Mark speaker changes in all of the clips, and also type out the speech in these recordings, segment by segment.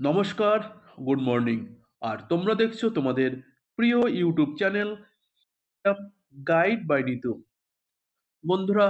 Speaker 1: নমস্কার, good morning. আর তোমরা দেখছ তোমাদের প্রিয় YouTube channel guide by Nitu বন্ধুরা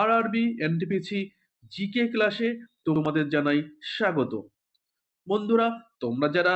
Speaker 1: আর আরবি এনটিপিসি জিকে ক্লাসে তোমাদের জানাই স্বাগত। বন্ধুরা, তোমরা যারা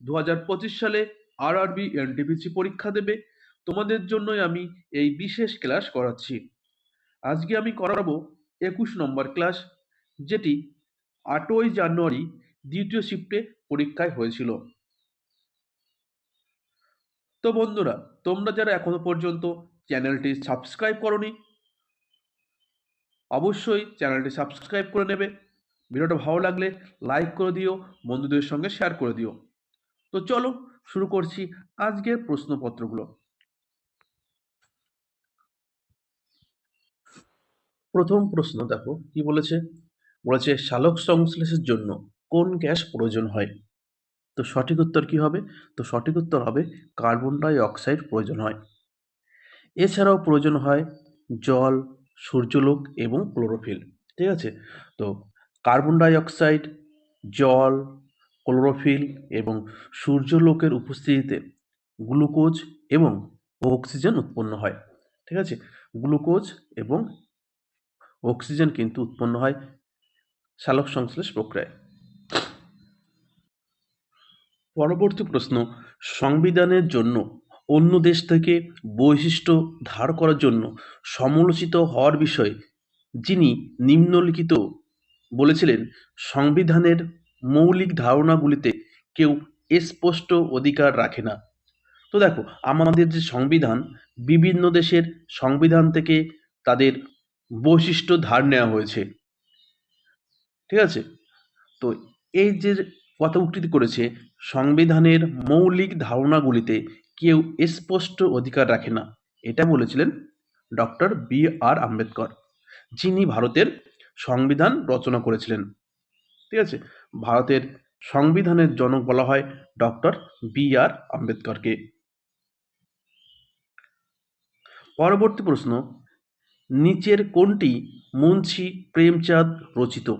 Speaker 1: দু হাজার পঁচিশ সালে আর আরবি এনটিপিসি পরীক্ষা দেবে, তোমাদের জন্যই আমি এই বিশেষ ক্লাস করাচ্ছি। আজকে আমি করাবো একুশ নম্বর ক্লাস যেটি আটই জানুয়ারি দ্বিতীয় শিফটে পরীক্ষায় হয়েছিল। তো বন্ধুরা, তোমরা যারা এখনও পর্যন্ত চ্যানেলটি সাবস্ক্রাইব করনি, অবশ্যই চ্যানেলটি সাবস্ক্রাইব করে নেবে। ভিডিওটা ভালো লাগলে লাইক করে দিও, বন্ধুদের সঙ্গে শেয়ার করে দিও। তো চলো শুরু করছি আজকের প্রশ্নপত্রগুলো। প্রথম প্রশ্ন দেখো, কি বলেছে? বলেছে শালক সংশ্লেষের জন্য কোন গ্যাস প্রয়োজন হয়? তো সঠিক উত্তর কি হবে? তো সঠিক উত্তর হবে কার্বন ডাই অক্সাইড প্রয়োজন হয়। এছাড়াও প্রয়োজন হয় জল, সূর্যলোক এবং ক্লোরোফিল, ঠিক আছে? তো কার্বন ডাই অক্সাইড, জল, ক্লোরোফিল এবং সূর্যলোকের উপস্থিতিতে গ্লুকোজ এবং অক্সিজেন উৎপন্ন হয়, ঠিক আছে? গ্লুকোজ এবং অক্সিজেন কিন্তু উৎপন্ন হয় সালোক সংশ্লেষ প্রক্রিয়ায়। পরবর্তী প্রশ্ন, সংবিধানের জন্য অন্য দেশ থেকে বৈশিষ্ট্য ধার করার জন্য সমালোচিত হওয়ার বিষয়ে যিনি নিম্নলিখিত বলেছিলেন, সংবিধানের মৌলিক ধারণাগুলিতে কেউ স্পষ্ট অধিকার রাখে না। তো দেখো, আমাদের যে সংবিধান, বিভিন্ন দেশের সংবিধান থেকে তাদের বৈশিষ্ট্য ধার নেওয়া হয়েছে। ঠিক আছে? তো এই যে কথা উক্তি করেছে, সংবিধানের মৌলিক ধারণাগুলিতে কেউ স্পষ্ট অধিকার রাখে না। এটা বলেছিলেন ডক্টর বি আর আম্বেদকর, যিনি ভারতের সংবিধান রচনা করেছিলেন। ঠিক আছে? ভারতের সংবিধানের জনক বলা হয় ডক্টর বি আর আম্বেদকরকে। পরবর্তী প্রশ্ন, নিচের কোনটি মুন্সি প্রেমচাঁদ রচিত?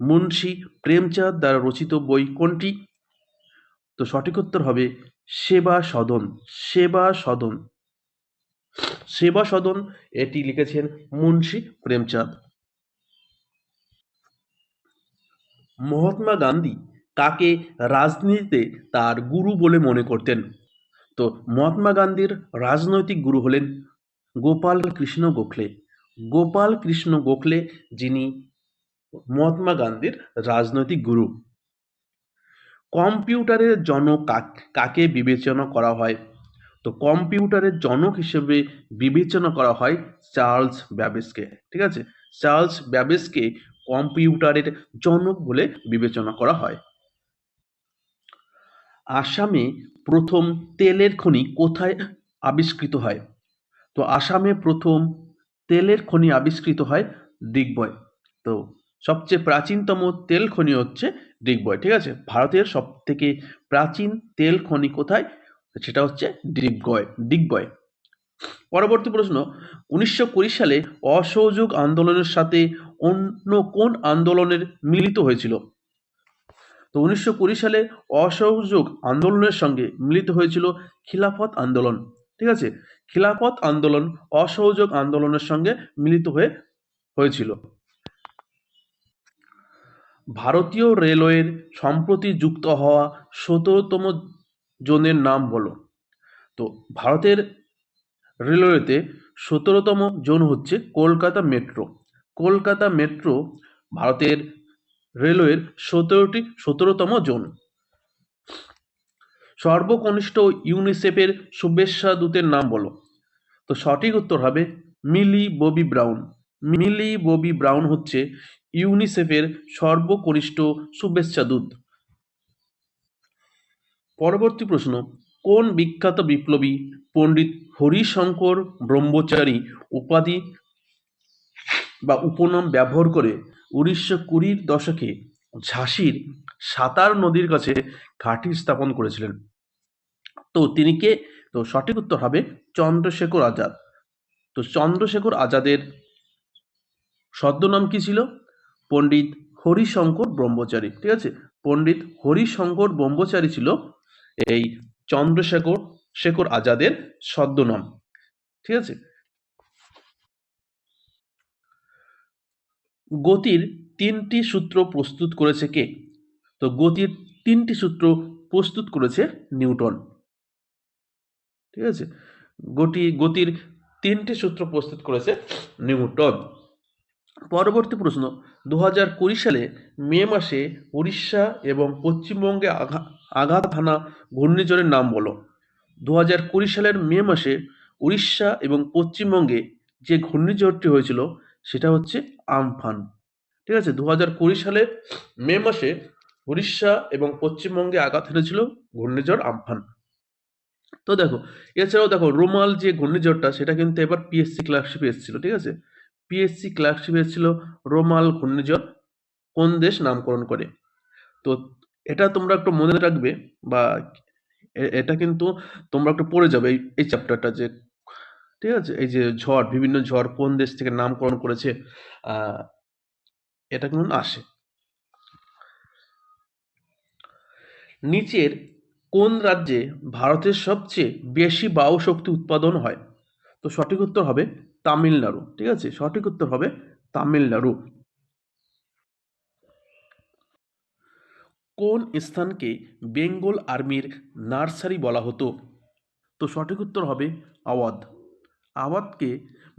Speaker 1: মুন্সি প্রেমচাঁদ দ্বারা রচিত বই কোনটি? তো সঠিক উত্তর হবে সেবা সদন সেবা সদন। সেবা সদন এটি লিখেছেন মুন্সি প্রেমচাঁদ। মহাত্মা গান্ধী কাকে রাজনীতিতে তার গুরু বলে মনে করতেন। তো মহাত্মা গান্ধীর রাজনৈতিক গুরু হলেন গোপাল কৃষ্ণ গোখলে। গোপাল কৃষ্ণ গোখলে যিনি মহাত্মা গান্ধীর রাজনৈতিক গুরু। কম্পিউটারের জনক কাকে বিবেচনা করা হয়? তো কম্পিউটারের জনক হিসেবে বিবেচনা করা হয় চার্লস ব্যাবেসকে ঠিক আছে? চার্লস ব্যাবেসকে কম্পিউটারের জনক বলে বিবেচনা করা হয়। আসামে প্রথম তেলের খনি কোথায় আবিষ্কৃত হয়? তো আসামে প্রথম তেলের খনি আবিষ্কৃত হয় দিগ্বয়। তো সবচেয়ে প্রাচীনতম তেল খনি হচ্ছে ডিগবয়, ঠিক আছে? ভারতের সব থেকে প্রাচীন তেল খনি কোথায়? সেটা হচ্ছে ডিগবয় ডিগবয়। পরবর্তী প্রশ্ন, উনিশশো কুড়ি সালে অসহযোগ আন্দোলনের সাথে অন্য কোন আন্দোলনের মিলিত হয়েছিল? তো উনিশশো কুড়ি সালে অসহযোগ আন্দোলনের সঙ্গে মিলিত হয়েছিল খিলাফত আন্দোলন, ঠিক আছে? খিলাফত আন্দোলন অসহযোগ আন্দোলনের সঙ্গে মিলিত হয়ে, হয়েছিল। ভারতীয় রেলওয়ের সম্প্রতি যুক্ত হওয়া সতেরোতম জোনের নাম বলো তো ভারতের রেলওয়েতে সতেরোতম জোন হচ্ছে কলকাতা মেট্রো। কলকাতা মেট্রো ভারতের রেলওয়ের সতেরোটি, সতেরোতম জোন। সর্বকনিষ্ঠ ইউনিসেফের শুভেচ্ছা দূতের নাম বলো। তো সঠিক উত্তর হবে Millie Bobby Brown. Millie Bobby Brown হচ্ছে ইউনিসেফের সর্বকনিষ্ঠ শুভেচ্ছা দূত। পরবর্তী প্রশ্ন, কোন বিখ্যাত বিপ্লবী পণ্ডিত হরিশঙ্কর ব্রহ্মচারী উপাধি বা উপনাম ব্যবহার করে উনিশশো কুড়ির দশকে ঝাঁসির সাতার নদীর কাছে ঘাঁটি স্থাপন করেছিলেন? তো তিনি কে? তো সঠিক উত্তর হবে চন্দ্রশেখর আজাদ। তো চন্দ্রশেখর আজাদের ছদ্মনাম কি ছিল? পণ্ডিত হরিশঙ্কর ব্রহ্মচারী, ঠিক আছে? পণ্ডিত হরিশঙ্কর ব্রহ্মচারী ছিল এই চন্দ্রশেখর, শেখর আজাদের ছদ্মনাম ঠিক আছে? গতির তিনটি সূত্র প্রস্তুত করেছে কে? তো গতির তিনটি সূত্র প্রস্তুত করেছে নিউটন, ঠিক আছে? গতি, গতির তিনটি সূত্র প্রস্তুত করেছে নিউটন। পরবর্তী প্রশ্ন দু হাজার কুড়ি সালে মে মাসে উড়িষ্যা এবং পশ্চিমবঙ্গে আঘা- আঘাত হানা ঘূর্ণিঝড়ের নাম বলো। দু হাজার কুড়ি সালের মে মাসে উড়িষ্যা এবং পশ্চিমবঙ্গে যে ঘূর্ণিঝড়টি হয়েছিল, সেটা হচ্ছে আমফান। ঠিক আছে দু হাজার কুড়ি সালে মে মাসে উড়িষ্যা এবং পশ্চিমবঙ্গে আঘাত হেনেছিল ঘূর্ণিঝড় আমফান। তো দেখো, এছাড়াও দেখো, রোমাল যে ঘূর্ণিঝড়টা, সেটা কিন্তু এবার পিএসসি ক্লার্কশিপে এসেছিল, ঠিক আছে? পিএসসি ক্লার্কশিপে এসেছিল রোমাল ঘূর্ণিঝড় কোন দেশ নামকরণ করে? তো এটা তোমরা একটু মনে রাখবে বা এটা কিন্তু তোমরা একটু পড়ে যাবে এই এই চ্যাপ্টারটা যে, ঠিক আছে? এই যে ঝড়, বিভিন্ন ঝড় কোন দেশ থেকে নামকরণ করেছে এটা কিন্তু আসে। নিচের কোন রাজ্যে ভারতের সবচেয়ে বেশি বায়ু শক্তি উৎপাদন হয়? তো সঠিক উত্তর হবে তামিলনাড়ু, ঠিক আছে? সঠিক উত্তর হবে তামিলনাড়ু। কোন স্থানকে বেঙ্গল আর্মির নার্সারি বলা হতো? তো সঠিক উত্তর হবে আওয়াধ আওয়াধকে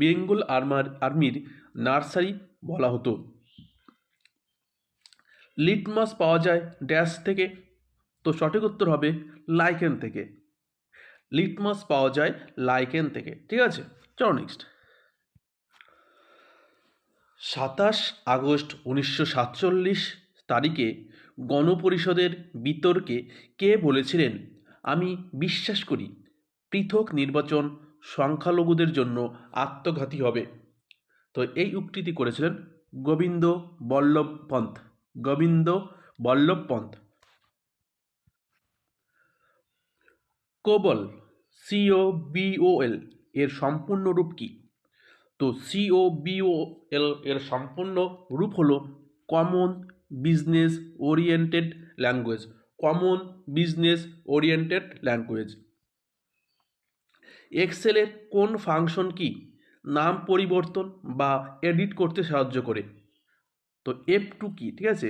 Speaker 1: বেঙ্গল আর্মার, আর্মির নার্সারি বলা হতো। লিটমাস পাওয়া যায় ড্যাশ থেকে। তো সঠিক উত্তর হবে লাইকেন থেকে। লিটমাস পাওয়া যায় লাইকেন থেকে, ঠিক আছে? চলো নেক্সট সাতাশ আগস্ট উনিশশো সাতচল্লিশ তারিখে গণপরিষদের বিতর্কে কে বলেছিলেন, আমি বিশ্বাস করি পৃথক নির্বাচন সংখ্যালঘুদের জন্য আত্মঘাতী হবে। তো এই উক্তিটি করেছিলেন Govind Ballabh Pant, Govind Ballabh Pant. COBOL CO BOL এর সম্পূর্ণ রূপ কি? তো সিও বিওএল এর সম্পূর্ণ রূপ হলো common business oriented language common business oriented language এক্সেলের কোন ফাংশন কি? নাম পরিবর্তন বা এডিট করতে সাহায্য করে। তো এফ টু কি? ঠিক আছে?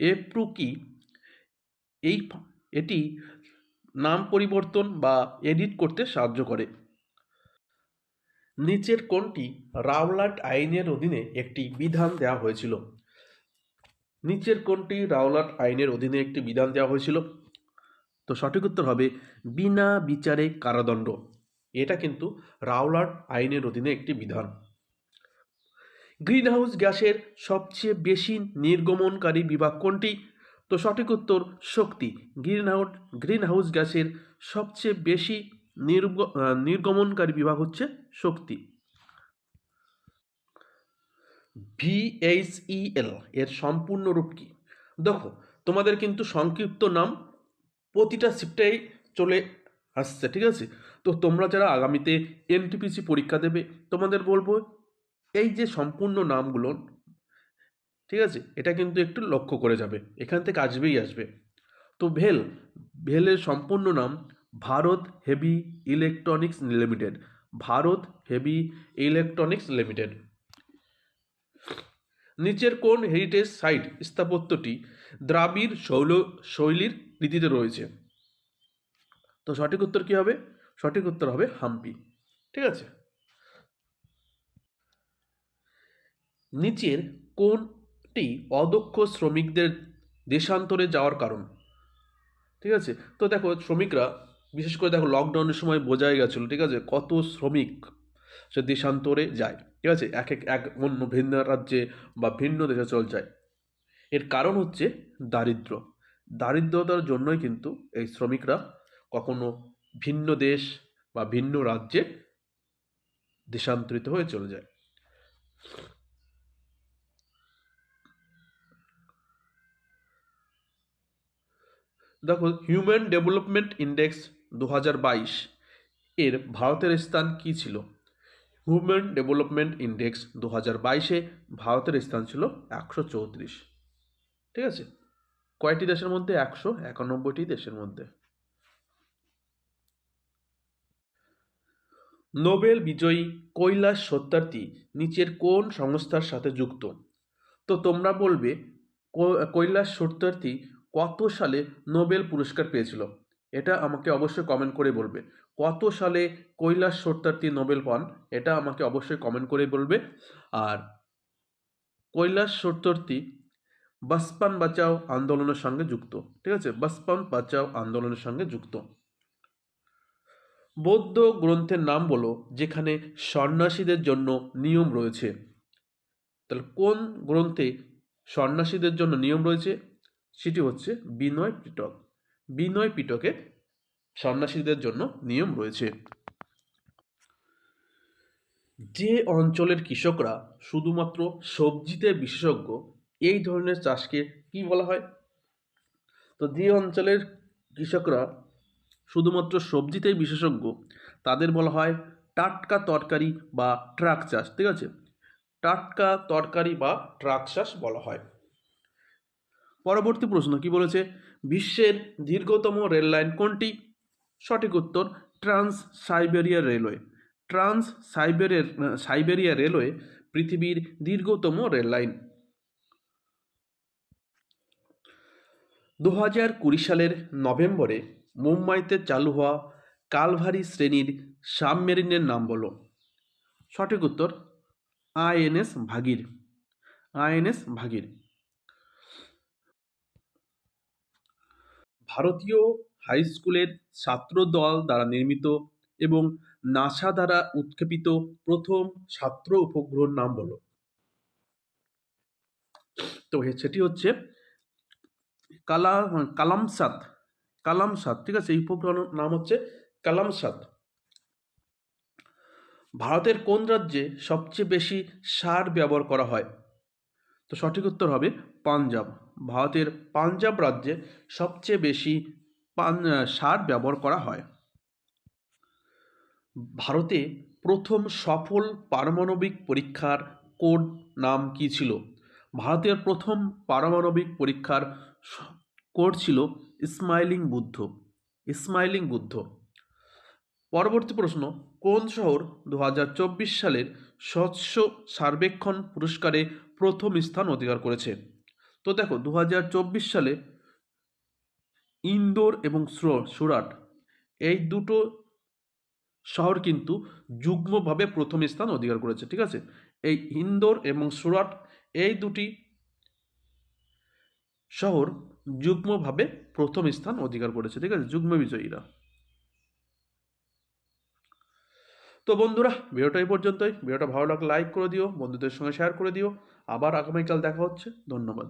Speaker 1: এফ টু কি? এই এটি নাম পরিবর্তন বা এডিট করতে সাহায্য করে। নিচের কোনটি রাওলাট আইনের অধীনে একটি বিধান দেওয়া হয়েছিল। নিচের কোনটি রাওলাট আইনের অধীনে একটি বিধান দেওয়া হয়েছিল। তো সঠিক উত্তর হবে বিনা বিচারে কারাদণ্ড। এটা কিন্তু রাওলাট আইনের অধীনে একটি বিধান। গ্রিনহাউস গ্যাসের সবচেয়ে বেশি নির্গমনকারী বিভাগ কোনটি? তো সঠিক উত্তর শক্তি। গ্রিনহাউস গ্রিনহাউস গ্যাসের সবচেয়ে বেশি নির্গ নির্গমনকারী বিভাগ হচ্ছে শক্তি। ভিএইচইএল এর সম্পূর্ণ রূপ কি? দেখো, তোমাদের কিন্তু সংক্ষিপ্ত নাম প্রতিটা শিফটেই চলে আসছে, ঠিক আছে? তো তোমরা যারা আগামীতে এনটিপিসি পরীক্ষা দেবে, তোমাদের বলব এই যে সম্পূর্ণ নামগুলো, ঠিক আছে? এটা কিন্তু একটু লক্ষ্য করে যাবে, এখান থেকে আসবেই আসবে। তো ভেল, ভেলের সম্পূর্ণ নাম Bharat heavy electronics limited. Bharat heavy electronics limited. নিচের কোন হেরিটেজ সাইট স্থাপত্যটি দ্রাবিড় শৈল, শৈলীর রীতিতে রয়েছে? তো সঠিক উত্তর কি হবে? সঠিক উত্তর হবে হাম্পি। ঠিক আছে? নিচের কোনটি অদক্ষ শ্রমিকদের দেশান্তরে যাওয়ার কারণ? ঠিক আছে? তো দেখো, শ্রমিকরা বিশেষ করে দেখো লকডাউনের সময় বোঝাই গেছিল, ঠিক আছে? কত শ্রমিক সে দেশান্তরে যায়, ঠিক আছে? এক এক এক অন্য ভিন্ন রাজ্যে বা ভিন্ন দেশে চলে যায়। এর কারণ হচ্ছে দারিদ্র। দারিদ্রতার জন্যই কিন্তু এই শ্রমিকরা কখনো ভিন্ন দেশ বা ভিন্ন রাজ্যে দেশান্তরিত হয়ে চলে যায়। দেখো হিউম্যান ডেভেলপমেন্ট ইন্ডেক্স দু হাজার বাইশ। এর ভারতের স্থান কী ছিল? হিউম্যান ডেভেলপমেন্ট ইন্ডেক্স দু হাজার বাইশে ভারতের স্থান ছিল একশো চৌত্রিশ। ঠিক আছে? কয়টি দেশের মধ্যে? একশো একানব্বইটি দেশের মধ্যে। নোবেল বিজয়ী কৈলাস সত্যার্থী নিচের কোন সংস্থার সাথে যুক্ত? তো তোমরা বলবে কৈলাস সত্যার্থী কত সালে নোবেল পুরস্কার পেয়েছিল? এটা আমাকে অবশ্যই কমেন্ট করে বলবে। কত সালে কৈলাস সত্যার্থী নোবেল পান? এটা আমাকে অবশ্যই কমেন্ট করে বলবে। আর কৈলাস সত্যার্থী বাসপান বাঁচাও আন্দোলনের সঙ্গে যুক্ত। ঠিক আছে? বাসপান বাঁচাও আন্দোলনের সঙ্গে যুক্ত। বৌদ্ধ গ্রন্থের নাম বলো, যেখানে সন্ন্যাসীদের জন্য নিয়ম রয়েছে। তাহলে কোন গ্রন্থে সন্ন্যাসীদের জন্য নিয়ম রয়েছে? সেটি হচ্ছে বিনয় পিটক বিনয় পিটকে সন্ন্যাসীদের জন্য নিয়ম রয়েছে। যে অঞ্চলের কৃষকরা শুধুমাত্র সবজিতে বিশেষজ্ঞ, এই ধরনের চাষকে কি বলা হয়? তো যে অঞ্চলের কৃষকরা শুধুমাত্র সবজিতেই বিশেষজ্ঞ, তাদের বলা হয় টাটকা তরকারি বা ট্রাক চাষ, ঠিক আছে? টাটকা তরকারি বা ট্রাক চাষ বলা হয়। পরবর্তী প্রশ্ন, কি বলেছে? বিশ্বের দীর্ঘতম রেল লাইন কোনটি? সঠিক উত্তর trans Siberia railway. Trans Siberia Siberia railway পৃথিবীর দীর্ঘতম রেল লাইন। দু হাজার কুড়ি সালের নভেম্বরে মুম্বাইতে চালু হওয়া কালভারি শ্রেণির সাবমেরিনের নাম বলো। সঠিক উত্তর, আইএনএস ভাগীর। আইএনএস ভাগীর। ভারতীয় হাই স্কুলের ছাত্র দল দ্বারা নির্মিত এবং নাসা দ্বারা উৎক্ষেপিত প্রথম ছাত্র উপগ্রহের নাম বলো। তো সেটি হচ্ছে কালা কালামসাত কালামসাত ঠিক আছে? এই উপগ্রহের নাম হচ্ছে কালামসাত ভারতের কোন রাজ্যে সবচেয়ে বেশি সার ব্যবহার করা হয়? তো সঠিক উত্তর হবে পাঞ্জাব। ভারতের পাঞ্জাব রাজ্যে সবচেয়ে বেশি সার ব্যবহার করা হয়। ভারতে প্রথম সফল পারমাণবিক পরীক্ষার কোড নাম কি ছিল? ভারতের প্রথম পারমাণবিক পরীক্ষার কোড ছিল স্মাইলিং বুদ্ধ। স্মাইলিং বুদ্ধ। পরবর্তী প্রশ্ন, কোন শহর দু হাজার চব্বিশ সালের স্বচ্ছ সার্বেক্ষণ পুরস্কারে প্রথম স্থান অধিকার করেছে? তো দেখো দু হাজার চব্বিশ সালে ইন্দোর এবং সুরাট, এই দুটো শহর কিন্তু যুগ্মভাবে প্রথম স্থান অধিকার করেছে, ঠিক আছে? এই ইন্দোর এবং সুরাট, এই দুটি শহর যুগ্মভাবে প্রথম স্থান অধিকার করেছে, ঠিক আছে? যুগ্ম বিজয়ীরা। তো বন্ধুরা, ভিডিওটা এই পর্যন্তই। ভিডিওটা ভালো লাগলে লাইক করে দিও, বন্ধুদের সঙ্গে শেয়ার করে দিও। আবার আগামীকাল দেখা হচ্ছে। ধন্যবাদ।